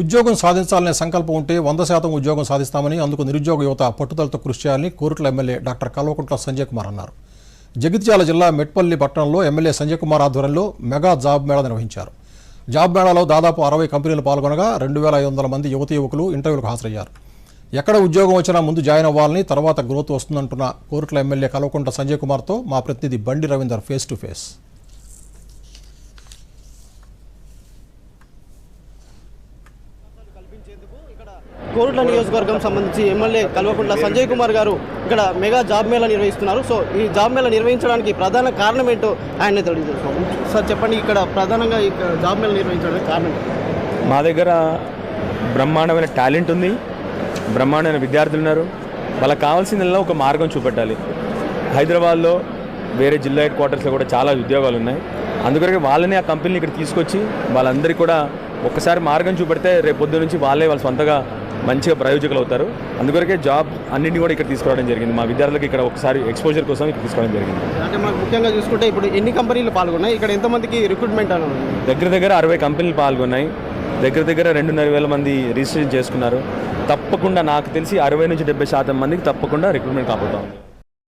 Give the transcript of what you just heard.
ఉద్యోగం సాధించాలనే సంకల్పం ఉంటే వంద శాతం ఉద్యోగం సాధిస్తామని అందుకు నిరుద్యోగ యువత పట్టుదలతో కృషి చేయాలని కోరుట్ల ఎమ్మెల్యే డాక్టర్ కల్వకుంట్ల సంజయ్ కుమార్ అన్నారు. జగిత్యాల జిల్లా మెట్పల్లి పట్టణంలో ఎమ్మెల్యే సంజయ్ కుమార్ ఆధ్వర్యంలో మెగా జాబ్ మేళా నిర్వహించారు. జాబ్ మేళాలో దాదాపు అరవై కంపెనీలు పాల్గొనగా రెండు వేల ఐదు వందల మంది యువతి యువకులు ఇంటర్వ్యూలకు హాజరయ్యారు. ఎక్కడ ఉద్యోగం వచ్చినా ముందు జాయిన్ అవ్వాలని తర్వాత గ్రోత్ వస్తుందంటున్న కోరుట్ల ఎమ్మెల్యే కల్వకుంట్ల సంజయ్ కుమార్తో మా ప్రతినిధి Bandi Ravinder face to face. Korutla నియోజకవర్గం సంబంధించి ఎమ్మెల్యే కల్వకుంట్ల సంజయ్ కుమార్ గారు ఇక్కడ మెగా జాబ్ మేళా నిర్వహిస్తున్నారు. సో ఈ జాబ్ మేళా నిర్వహించడానికి ప్రధాన కారణం ఏంటో ఆయన తెలియజేసుకోవాలి సార్ చెప్పండి ఇక్కడ ప్రధానంగా ఈ జాబ్ మేళా నిర్వహించడానికి కారణం మా దగ్గర బ్రహ్మాండమైన టాలెంట్ ఉంది. బ్రహ్మాండమైన విద్యార్థులు ఉన్నారు. వాళ్ళకి కావాల్సిందల్లా ఒక మార్గం చూపెట్టాలి. హైదరాబాద్లో వేరే జిల్లా హెడ్ క్వార్టర్స్లో కూడా చాలా ఉద్యోగాలు ఉన్నాయి. అందుకొరకే వాళ్ళని ఆ కంపెనీని ఇక్కడ తీసుకొచ్చి వాళ్ళందరికీ కూడా ఒక్కసారి మార్గం చూపెడితే రేపు పొద్దు నుంచి వాళ్ళే వాళ్ళ సొంతగా మంచిగా ప్రయోజకులు అవుతారు. అందుకొరకే జాబ్ అన్నింటినీ కూడా ఇక్కడ తీసుకురావడం జరిగింది. మా విద్యార్థులకు ఇక్కడ ఒకసారి ఎక్స్పోజర్ కోసం ఇక్కడ తీసుకోవడం జరిగింది. అంటే మనకు ముఖ్యంగా చూసుకుంటే ఇప్పుడు ఎన్ని కంపెనీలు పాల్గొన్నాయి? ఇక్కడ ఎంతమందికి రిక్రూట్మెంట్? దగ్గర దగ్గర అరవై కంపెనీలు పాల్గొన్నాయి. దగ్గర దగ్గర రెండున్నర వేల మంది రిజిస్ట్రేషన్ చేసుకున్నారు. తప్పకుండా నాకు తెలిసి అరవై నుంచి డెబ్బై శాతం మందికి తప్పకుండా రిక్రూట్మెంట్ ఉంది